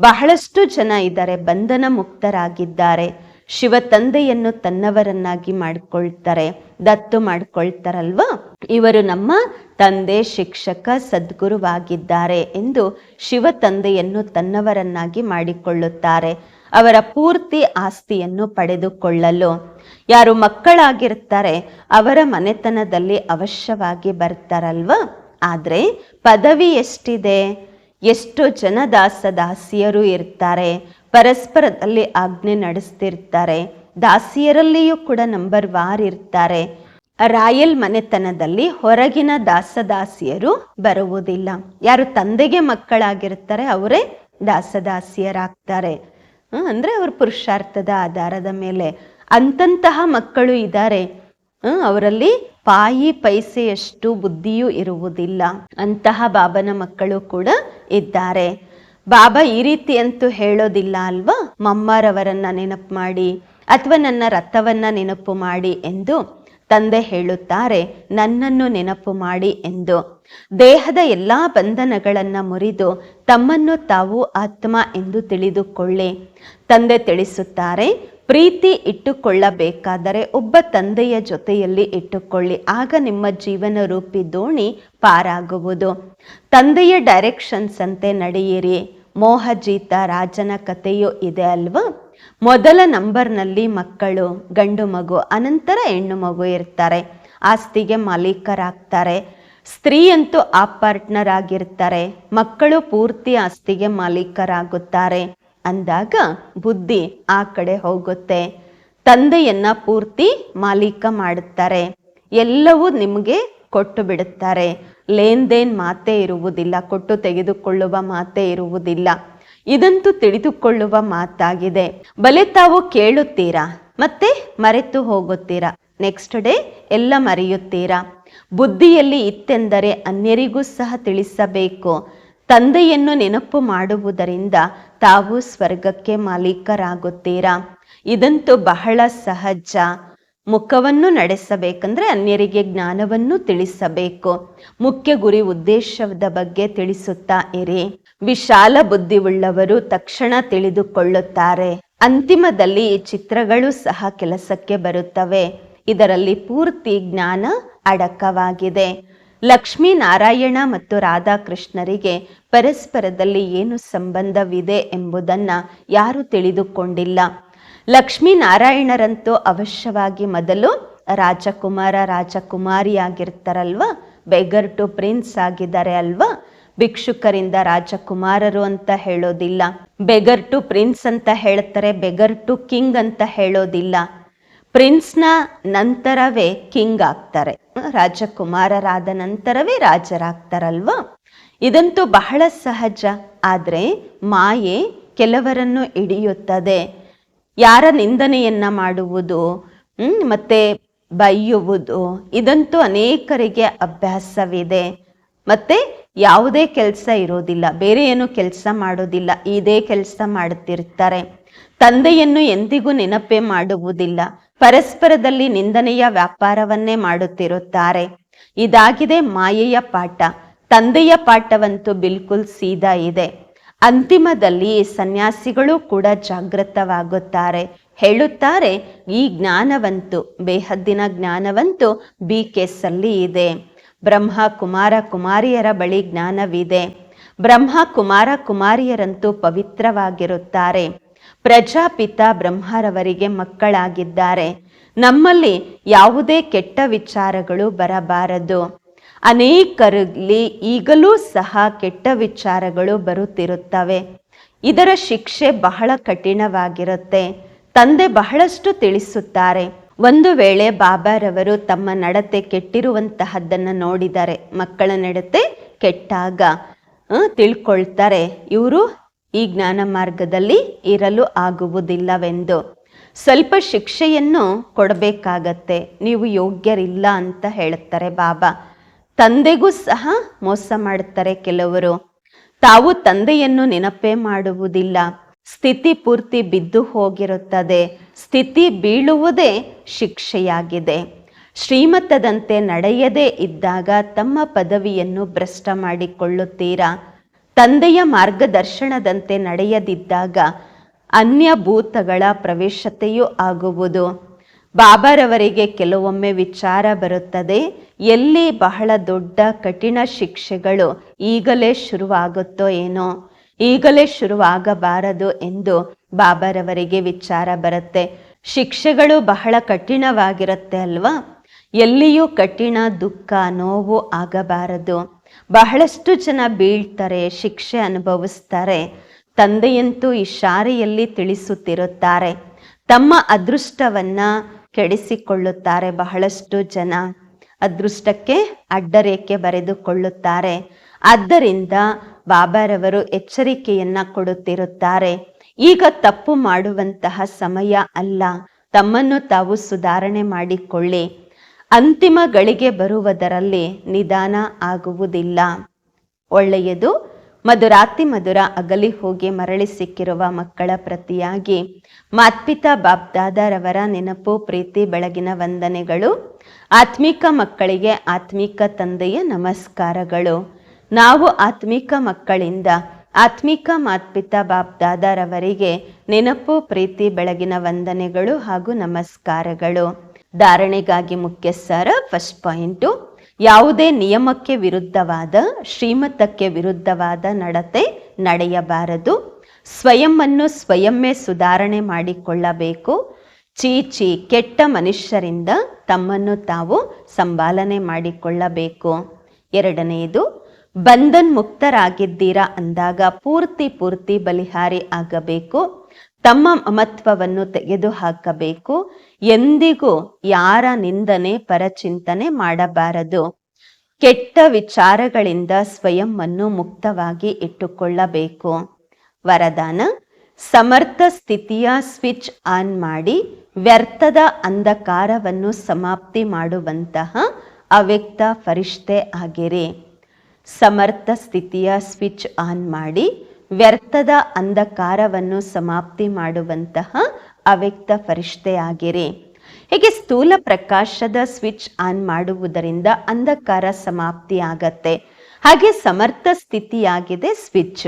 ಬಹಳಷ್ಟು ಜನ ಇದ್ದಾರೆ, ಬಂಧನ ಮುಕ್ತರಾಗಿದ್ದಾರೆ. ಶಿವ ತಂದೆಯನ್ನು ತನ್ನವರನ್ನಾಗಿ ಮಾಡಿಕೊಳ್ತಾರೆ, ದತ್ತು ಮಾಡ್ಕೊಳ್ತಾರಲ್ವಾ? ಇವರು ನಮ್ಮ ತಂದೆ, ಶಿಕ್ಷಕ, ಸದ್ಗುರುವಾಗಿದ್ದಾರೆ ಎಂದು ಶಿವ ತಂದೆಯನ್ನು ತನ್ನವರನ್ನಾಗಿ ಮಾಡಿಕೊಳ್ಳುತ್ತಾರೆ. ಅವರ ಪೂರ್ತಿ ಆಸ್ತಿಯನ್ನು ಪಡೆದುಕೊಳ್ಳಲು. ಯಾರು ಮಕ್ಕಳಾಗಿರ್ತಾರೆ ಅವರ ಮನೆತನದಲ್ಲಿ ಅವಶ್ಯವಾಗಿ ಬರ್ತಾರಲ್ವಾ? ಆದರೆ ಪದವಿ ಎಷ್ಟಿದೆ? ಎಷ್ಟು ಜನ ದಾಸ ದಾಸಿಯರು ಇರ್ತಾರೆ? ಪರಸ್ಪರದಲ್ಲಿ ಆಜ್ಞೆ ನಡೆಸ್ತಿರ್ತಾರೆ. ದಾಸಿಯರಲ್ಲಿಯೂ ಕೂಡ ನಂಬರ್ ವಾರ್ ಇರ್ತಾರೆ. ರಾಯಲ್ ಮನೆತನದಲ್ಲಿ ಹೊರಗಿನ ದಾಸದಾಸಿಯರು ಬರುವುದಿಲ್ಲ. ಯಾರು ತಂದೆಗೆ ಮಕ್ಕಳಾಗಿರ್ತಾರೆ, ಅವರೇ ದಾಸದಾಸಿಯರಾಗ್ತಾರೆ. ಅಂದ್ರೆ ಅವ್ರ ಪುರುಷಾರ್ಥದ ಆಧಾರದ ಮೇಲೆ ಅಂತಂತಹ ಮಕ್ಕಳು ಇದ್ದಾರೆ ಅವರಲ್ಲಿ ಪಾಯಿ ಪೈಸೆಯಷ್ಟು ಬುದ್ಧಿಯೂ ಇರುವುದಿಲ್ಲ. ಅಂತಹ ಬಾಬನ ಮಕ್ಕಳು ಕೂಡ ಇದ್ದಾರೆ. ಬಾಬಾ ಈ ರೀತಿ ಅಂತೂ ಹೇಳೋದಿಲ್ಲ ಅಲ್ವಾ? ಮಮ್ಮರವರನ್ನ ನೆನಪು ಮಾಡಿ, ಅಥವಾ ನನ್ನ ರಥವನ್ನ ನೆನಪು ಮಾಡಿ ಎಂದು ತಂದೆ ಹೇಳುತ್ತಾರೆ, ನನ್ನನ್ನು ನೆನಪು ಮಾಡಿ ಎಂದು. ದೇಹದ ಎಲ್ಲಾ ಬಂಧನಗಳನ್ನು ಮುರಿದು, ತಮ್ಮನ್ನು ತಾವು ಆತ್ಮ ಎಂದು ತಿಳಿದುಕೊಳ್ಳಿ ತಂದೆ ತಿಳಿಸುತ್ತಾರೆ, ಪ್ರೀತಿ ಇಟ್ಟುಕೊಳ್ಳಬೇಕಾದರೆ ಒಬ್ಬ ತಂದೆಯ ಜೊತೆಯಲ್ಲಿ ಇಟ್ಟುಕೊಳ್ಳಿ, ಆಗ ನಿಮ್ಮ ಜೀವನ ರೂಪಿ ದೋಣಿ ಪಾರಾಗುವುದು. ತಂದೆಯ ಡೈರೆಕ್ಷನ್ಸ್ ಅಂತೆ ನಡೆಯಿರಿ. ಮೋಹಜೀತ ರಾಜನ ಕಥೆಯೂ ಇದೆ ಅಲ್ವಾ? ಮೊದಲ ನಂಬರ್ನಲ್ಲಿ ಮಕ್ಕಳು, ಗಂಡು ಮಗು, ಅನಂತರ ಹೆಣ್ಣು ಮಗು ಇರ್ತಾರೆ. ಆಸ್ತಿಗೆ ಮಾಲೀಕರಾಗ್ತಾರೆ. ಸ್ತ್ರೀಯಂತೂ ಆ ಪಾರ್ಟ್ನರ್ ಆಗಿರ್ತಾರೆ ಮಕ್ಕಳು ಪೂರ್ತಿ ಆಸ್ತಿಗೆ ಮಾಲೀಕರಾಗುತ್ತಾರೆ. ಅಂದಾಗ ಬುದ್ಧಿ ಆ ಕಡೆ ಹೋಗುತ್ತೆ. ತಂದೆಯನ್ನ ಪೂರ್ತಿ ಮಾಲೀಕ ಮಾಡುತ್ತಾರೆ. ಎಲ್ಲವೂ ನಿಮಗೆ ಕೊಟ್ಟು ಬಿಡುತ್ತಾರೆ. ಲೇನ್ದೇನ್ ಮಾತೇ ಇರುವುದಿಲ್ಲ, ಕೊಟ್ಟು ತೆಗೆದುಕೊಳ್ಳುವ ಮಾತೇ ಇರುವುದಿಲ್ಲ. ಇದಂತೂ ತಿಳಿದುಕೊಳ್ಳುವ ಮಾತಾಗಿದೆ. ಬಲೆ ತಾವು ಕೇಳುತ್ತೀರಾ? ಮತ್ತೆ ಮರೆತು ಹೋಗುತ್ತೀರಾ? ನೆಕ್ಸ್ಟ್ ಡೇ ಎಲ್ಲ ಮರೆಯುತ್ತೀರಾ? ಬುದ್ಧಿಯಲ್ಲಿ ಇತ್ತೆಂದರೆ ಅನ್ಯರಿಗೂ ಸಹ ತಿಳಿಸಬೇಕು. ತಂದೆಯನ್ನು ನೆನಪು ಮಾಡುವುದರಿಂದ ತಾವು ಸ್ವರ್ಗಕ್ಕೆ ಮಾಲೀಕರಾಗುತ್ತೀರಾ? ಇದಂತೂ ಬಹಳ ಸಹಜ. ಮುಖವನ್ನು ನಡೆಸಬೇಕಂದ್ರೆ ಅನ್ಯರಿಗೆ ಜ್ಞಾನವನ್ನು ತಿಳಿಸಬೇಕು. ಮುಖ್ಯ ಗುರಿ ಉದ್ದೇಶದ ಬಗ್ಗೆ ತಿಳಿಸುತ್ತಾ ಇರಿ. ವಿಶಾಲ ಬುದ್ಧಿವುಳ್ಳವರು ತಕ್ಷಣ ತಿಳಿದುಕೊಳ್ಳುತ್ತಾರೆ. ಅಂತಿಮದಲ್ಲಿ ಈ ಚಿತ್ರಗಳು ಸಹ ಕೆಲಸಕ್ಕೆ ಬರುತ್ತವೆ. ಇದರಲ್ಲಿ ಪೂರ್ತಿ ಜ್ಞಾನ ಅಡಕವಾಗಿದೆ. ಲಕ್ಷ್ಮೀ ನಾರಾಯಣ ಮತ್ತು ರಾಧಾಕೃಷ್ಣರಿಗೆ ಪರಸ್ಪರದಲ್ಲಿ ಏನು ಸಂಬಂಧವಿದೆ ಎಂಬುದನ್ನು ಯಾರು ತಿಳಿದುಕೊಂಡಿಲ್ಲ. ಲಕ್ಷ್ಮೀ ನಾರಾಯಣರಂತೂ ಅವಶ್ಯವಾಗಿ ಮೊದಲು ರಾಜಕುಮಾರ ರಾಜಕುಮಾರಿಯಾಗಿರ್ತಾರಲ್ವ? ಬೆಗರ್ ಟು ಪ್ರಿನ್ಸ್ ಆಗಿದ್ದಾರೆ ಅಲ್ವಾ? ಭಿಕ್ಷುಕರಿಂದ ರಾಜಕುಮಾರರು ಅಂತ ಹೇಳೋದಿಲ್ಲ. ಬೆಗರ್ ಟು ಪ್ರಿನ್ಸ್ ಅಂತ ಹೇಳ್ತಾರೆ, ಬೆಗರ್ ಟು ಕಿಂಗ್ ಅಂತ ಹೇಳೋದಿಲ್ಲ. ಪ್ರಿನ್ಸ್ನ ನಂತರವೇ ಕಿಂಗ್ ಆಗ್ತಾರೆ. ರಾಜಕುಮಾರರಾದ ನಂತರವೇ ರಾಜರಾಗ್ತಾರಲ್ವಾ? ಇದಂತೂ ಬಹಳ ಸಹಜ. ಆದರೆ ಮಾಯೆ ಕೆಲವರನ್ನು ಹಿಡಿಯುತ್ತದೆ. ಯಾರ ನಿಂದನೆಯನ್ನ ಮಾಡುವುದು ಮತ್ತೆ ಬೈಯುವುದು, ಇದಂತೂ ಅನೇಕರಿಗೆ ಅಭ್ಯಾಸವಿದೆ. ಮತ್ತೆ ಯಾವುದೇ ಕೆಲಸ ಇರೋದಿಲ್ಲ, ಬೇರೆ ಏನು ಕೆಲಸ ಮಾಡೋದಿಲ್ಲ, ಇದೇ ಕೆಲಸ ಮಾಡುತ್ತಿರುತ್ತಾರೆ ತಂದೆಯನ್ನು ಎಂದಿಗೂ ನೆನಪೇ ಮಾಡುವುದಿಲ್ಲ, ಪರಸ್ಪರದಲ್ಲಿ ನಿಂದನೆಯ ವ್ಯಾಪಾರವನ್ನೇ ಮಾಡುತ್ತಿರುತ್ತಾರೆ. ಇದಾಗಿದೆ ಮಾಯೆಯ ಪಾಠ, ತಂದೆಯ ಪಾಠವಂತೂ ಬಿಲ್ಕುಲ್ ಸೀದಾ ಇದೆ. ಅಂತಿಮದಲ್ಲಿ ಸನ್ಯಾಸಿಗಳು ಕೂಡ ಜಾಗೃತವಾಗುತ್ತಾರೆ ಹೇಳುತ್ತಾರೆ, ಈ ಜ್ಞಾನವಂತೂ, ಬೇಹದ್ದಿನ ಜ್ಞಾನವಂತೂ ಬಿ ಕೆಸಲ್ಲಿ ಇದೆ. ಬ್ರಹ್ಮ ಕುಮಾರ ಕುಮಾರಿಯರ ಬಳಿ ಜ್ಞಾನವಿದೆ. ಬ್ರಹ್ಮ ಕುಮಾರ ಕುಮಾರಿಯರಂತೂ ಪವಿತ್ರವಾಗಿರುತ್ತಾರೆ. ಪ್ರಜಾಪಿತ ಬ್ರಹ್ಮರವರಿಗೆ ಮಕ್ಕಳಾಗಿದ್ದಾರೆ. ನಮ್ಮಲ್ಲಿ ಯಾವುದೇ ಕೆಟ್ಟ ವಿಚಾರಗಳು ಬರಬಾರದು. ಅನೇಕರಲ್ಲಿ ಈಗಲೂ ಸಹ ಕೆಟ್ಟ ವಿಚಾರಗಳು ಬರುತ್ತಿರುತ್ತವೆ. ಇದರ ಶಿಕ್ಷೆ ಬಹಳ ಕಠಿಣವಾಗಿರುತ್ತೆ. ತಂದೆ ಬಹಳಷ್ಟು ತಿಳಿಸುತ್ತಾರೆ. ಒಂದು ವೇಳೆ ಬಾಬಾರವರು ತಮ್ಮ ನಡತೆ ಕೆಟ್ಟಿರುವಂತಹದ್ದನ್ನು ನೋಡಿದ್ದಾರೆ ಮಕ್ಕಳ ನಡತೆ ಕೆಟ್ಟಾಗ ತಿಳ್ಕೊಳ್ತಾರೆ. ಇವರು ಈ ಜ್ಞಾನ ಮಾರ್ಗದಲ್ಲಿ ಇರಲು ಆಗುವುದಿಲ್ಲವೆಂದು. ಸ್ವಲ್ಪ ಶಿಕ್ಷೆಯನ್ನು ಕೊಡಬೇಕಾಗತ್ತೆ. ನೀವು ಯೋಗ್ಯರಿಲ್ಲ ಅಂತ ಹೇಳುತ್ತಾರೆ ಬಾಬಾ. ತಂದೆಗೂ ಸಹ ಮೋಸ ಮಾಡುತ್ತಾರೆ ಕೆಲವರು. ತಾವು ತಂದೆಯನ್ನು ನೆನಪೇ ಮಾಡುವುದಿಲ್ಲ. ಸ್ಥಿತಿ ಪೂರ್ತಿ ಬಿದ್ದು ಹೋಗಿರುತ್ತದೆ. ಸ್ಥಿತಿ ಬೀಳುವುದೇ ಶಿಕ್ಷೆಯಾಗಿದೆ. ಶ್ರೀಮತದಂತೆ ನಡೆಯದೇ ಇದ್ದಾಗ ತಮ್ಮ ಪದವಿಯನ್ನು ಭ್ರಷ್ಟ ಮಾಡಿಕೊಳ್ಳುತ್ತೀರಾ? ತಂದೆಯ ಮಾರ್ಗದರ್ಶನದಂತೆ ನಡೆಯದಿದ್ದಾಗ ಅನ್ಯ ಭೂತಗಳ ಪ್ರವೇಶತೆಯೂ ಆಗುವುದು. ಬಾಬಾರವರಿಗೆ ಕೆಲವೊಮ್ಮೆ ವಿಚಾರ ಬರುತ್ತದೆ. ಎಲ್ಲಿ ಬಹಳ ದೊಡ್ಡ ಕಠಿಣ ಶಿಕ್ಷೆಗಳು ಈಗಲೇ ಶುರುವಾಗುತ್ತೋ ಏನೋ. ಈಗಲೇ ಶುರುವಾಗಬಾರದು ಎಂದು ಬಾಬಾರವರಿಗೆ ವಿಚಾರ ಬರುತ್ತೆ. ಶಿಕ್ಷೆಗಳು ಬಹಳ ಕಠಿಣವಾಗಿರುತ್ತೆ ಅಲ್ವಾ? ಎಲ್ಲಿಯೂ ಕಠಿಣ ದುಃಖ, ನೋವು ಆಗಬಾರದು. ಬಹಳಷ್ಟು ಜನ ಬೀಳ್ತಾರೆ, ಶಿಕ್ಷೆ ಅನುಭವಿಸ್ತಾರೆ. ತಂದೆಯಂತೂ ಇಶಾರೆಯಲ್ಲಿ ತಿಳಿಸುತ್ತಿರುತ್ತಾರೆ. ತಮ್ಮ ಅದೃಷ್ಟವನ್ನ ಕೆಡಿಸಿಕೊಳ್ಳುತ್ತಾರೆ ಬಹಳಷ್ಟು ಜನ. ಅದೃಷ್ಟಕ್ಕೆ ಅಡ್ಡರೇಖೆ ಬರೆದುಕೊಳ್ಳುತ್ತಾರೆ. ಆದ್ದರಿಂದ ಬಾಬಾರವರು ಎಚ್ಚರಿಕೆಯನ್ನ ಕೊಡುತ್ತಿರುತ್ತಾರೆ. ಈಗ ತಪ್ಪು ಮಾಡುವಂತಹ ಸಮಯ ಅಲ್ಲ. ತಮ್ಮನ್ನು ತಾವು ಸುಧಾರಣೆ ಮಾಡಿಕೊಳ್ಳಿ. ಅಂತಿಮ ಗಳಿಗೆ ಬರುವುದರಲ್ಲಿ ನಿಧಾನ ಆಗುವುದಿಲ್ಲ. ಒಳ್ಳೆಯದು, ಮಧುರಾತಿ ಮಧುರ ಅಗಲಿ ಹೋಗಿ ಮರಳಿ ಸಿಕ್ಕಿರುವ ಮಕ್ಕಳ ಪ್ರತಿಯಾಗಿ. ಮಾತ್ಪಿತಾ ಬಾಬ್ದಾದರವರ ನೆನಪು, ಪ್ರೀತಿ, ಬೆಳಗಿನ ವಂದನೆಗಳು. ಆತ್ಮಿಕ ಮಕ್ಕಳಿಗೆ ಆತ್ಮಿಕ ತಂದೆಯ ನಮಸ್ಕಾರಗಳು. ನಾವು ಆತ್ಮಿಕ ಮಕ್ಕಳಿಂದ ಆತ್ಮಿಕ ಮಾತ್ಪಿತಾ ಬಾಬ್ದಾದರವರಿಗೆ ನೆನಪು, ಪ್ರೀತಿ, ಬೆಳಗಿನ ವಂದನೆಗಳು ಹಾಗೂ ನಮಸ್ಕಾರಗಳು. ಧಾರಣೆಗಾಗಿ ಮುಖ್ಯ ಸರ ಫಸ್ಟ್ ಪಾಯಿಂಟು ಯಾವುದೇ ನಿಯಮಕ್ಕೆ ವಿರುದ್ಧವಾದ, ಶ್ರೀಮತಕ್ಕೆ ವಿರುದ್ಧವಾದ ನಡತೆ ನಡೆಯಬಾರದು. ಸ್ವಯಂವನ್ನು ಸ್ವಯಂವೇ ಸುಧಾರಣೆ ಮಾಡಿಕೊಳ್ಳಬೇಕು. ಚೀಚಿ ಕೆಟ್ಟ ಮನುಷ್ಯರಿಂದ ತಮ್ಮನ್ನು ತಾವು ಸಂಭಾಲನೆ ಮಾಡಿಕೊಳ್ಳಬೇಕು. ಎರಡನೆಯದು ಬಂಧನ್ ಮುಕ್ತರಾಗಿದ್ದೀರಾ ಅಂದಾಗ ಪೂರ್ತಿ ಪೂರ್ತಿ ಬಲಿಹಾರಿ ಆಗಬೇಕು. ತಮ್ಮ ಮಹತ್ವವನ್ನು ತೆಗೆದುಹಾಕಬೇಕು ಎಂದಿಗೂ ಯಾರ ನಿಂದನೆ ಪರಚಿಂತನೆ ಮಾಡಬಾರದು. ಕೆಟ್ಟ ವಿಚಾರಗಳಿಂದ ಸ್ವಯಂವನ್ನು ಮುಕ್ತವಾಗಿ ಇಟ್ಟುಕೊಳ್ಳಬೇಕು. ವರದಾನ, ಸಮರ್ಥ ಸ್ಥಿತಿಯ ಸ್ವಿಚ್ ಆನ್ ಮಾಡಿ ವ್ಯರ್ಥದ ಅಂಧಕಾರವನ್ನು ಸಮಾಪ್ತಿ ಮಾಡುವಂತಹ ಅವ್ಯಕ್ತ ಫರಿಷ್ಠೆ ಆಗಿರಿ. ಸಮರ್ಥ ಸ್ಥಿತಿಯ ಸ್ವಿಚ್ ಆನ್ ಮಾಡಿ ವ್ಯರ್ಥದ ಅಂಧಕಾರವನ್ನು ಸಮಾಪ್ತಿ ಮಾಡುವಂತಹ ಅವ್ಯಕ್ತ ಪರಿಷ್ಠೆಯಾಗಿರಿ ಹೀಗೆ ಸ್ಥೂಲ ಪ್ರಕಾಶದ ಸ್ವಿಚ್ ಆನ್ ಮಾಡುವುದರಿಂದ ಅಂಧಕಾರ ಸಮಾಪ್ತಿ ಆಗತ್ತೆ. ಹಾಗೆ ಸಮರ್ಥ ಸ್ಥಿತಿಯಾಗಿದೆ ಸ್ವಿಚ್.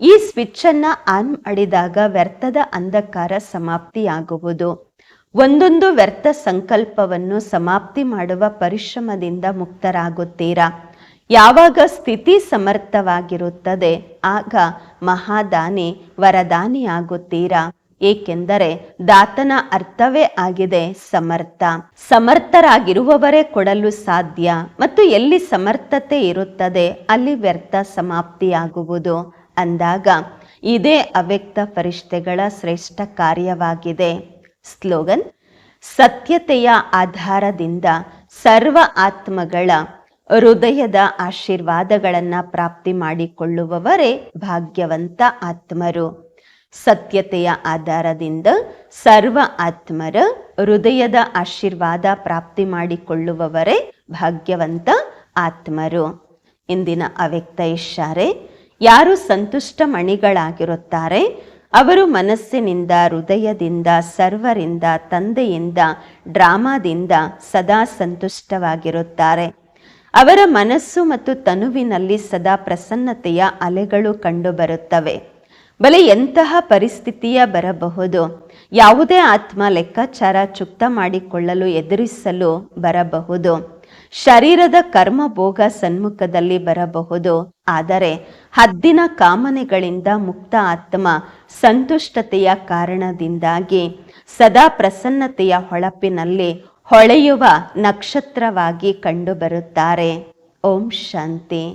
ಈ ಸ್ವಿಚ್ ಅನ್ನ ಆನ್ ಮಾಡಿದಾಗ ವ್ಯರ್ಥದ ಅಂಧಕಾರ ಸಮಾಪ್ತಿಯಾಗುವುದು ಒಂದೊಂದು ವ್ಯರ್ಥ ಸಂಕಲ್ಪವನ್ನು ಸಮಾಪ್ತಿ ಮಾಡುವ ಪರಿಶ್ರಮದಿಂದ ಮುಕ್ತರಾಗುತ್ತೀರಾ? ಯಾವಾಗ ಸ್ಥಿತಿ ಸಮರ್ಥವಾಗಿರುತ್ತದೆ, ಆಗ ಮಹಾದಾನಿ ವರದಾನಿಯಾಗುತ್ತೀರಾ? ಏಕೆಂದರೆ ದಾತನ ಅರ್ಥವೇ ಆಗಿದೆ ಸಮರ್ಥ. ಸಮರ್ಥರಾಗಿರುವವರೇ ಕೊಡಲು ಸಾಧ್ಯ, ಮತ್ತು ಎಲ್ಲಿ ಸಮರ್ಥತೆ ಇರುತ್ತದೆ, ಅಲ್ಲಿ ವ್ಯರ್ಥ ಸಮಾಪ್ತಿಯಾಗುವುದು. ಅಂದಾಗ, ಇದೇ ಅವ್ಯಕ್ತ ಪರಿಷ್ಠೆಗಳ ಶ್ರೇಷ್ಠ ಕಾರ್ಯವಾಗಿದೆ. ಸ್ಲೋಗನ್, ಸತ್ಯತೆಯ ಆಧಾರದಿಂದ ಸರ್ವ ಆತ್ಮಗಳ ಹೃದಯದ ಆಶೀರ್ವಾದಗಳನ್ನು ಪ್ರಾಪ್ತಿ ಮಾಡಿಕೊಳ್ಳುವವರೇ ಭಾಗ್ಯವಂತ ಆತ್ಮರು. ಸತ್ಯತೆಯ ಆಧಾರದಿಂದ ಸರ್ವ ಆತ್ಮರ ಹೃದಯದ ಆಶೀರ್ವಾದ ಪ್ರಾಪ್ತಿ ಮಾಡಿಕೊಳ್ಳುವವರೇ ಭಾಗ್ಯವಂತ ಆತ್ಮರು. ಇಂದಿನ ಅವ್ಯಕ್ತ ಇಶಾರೆ ಯಾರು ಸಂತುಷ್ಟ ಮಣಿಗಳಾಗಿರುತ್ತಾರೆ, ಅವರು ಮನಸ್ಸಿನಿಂದ, ಹೃದಯದಿಂದ, ಸರ್ವರಿಂದ, ತಂದೆಯಿಂದ, ಡ್ರಾಮಾದಿಂದ ಸದಾ ಸಂತುಷ್ಟವಾಗಿರುತ್ತಾರೆ. ಅವರ ಮನಸ್ಸು ಮತ್ತು ತನುವಿನಲ್ಲಿ ಸದಾ ಪ್ರಸನ್ನತೆಯ ಅಲೆಗಳು ಕಂಡುಬರುತ್ತವೆ. ಬಲೆ ಎಂತಹ ಪರಿಸ್ಥಿತಿಯ ಬರಬಹುದು? ಯಾವುದೇ ಆತ್ಮ ಲೆಕ್ಕಾಚಾರ ಚುಕ್ತ ಮಾಡಿಕೊಳ್ಳಲು ಎದುರಿಸಲು ಬರಬಹುದು. ಶರೀರದ ಕರ್ಮ ಭೋಗ ಸನ್ಮುಖದಲ್ಲಿ ಬರಬಹುದು. ಆದರೆ ಹದ್ದಿನ ಕಾಮನೆಗಳಿಂದ ಮುಕ್ತ ಆತ್ಮ ಸಂತುಷ್ಟತೆಯ ಕಾರಣದಿಂದಾಗಿ ಸದಾ ಪ್ರಸನ್ನತೆಯ ಹೊಳಪಿನಲ್ಲಿ ಹೊಳೆಯುವ ನಕ್ಷತ್ರವಾಗಿ ಕಂಡುಬರುತ್ತಾರೆ. ಓಂ ಶಾಂತಿ.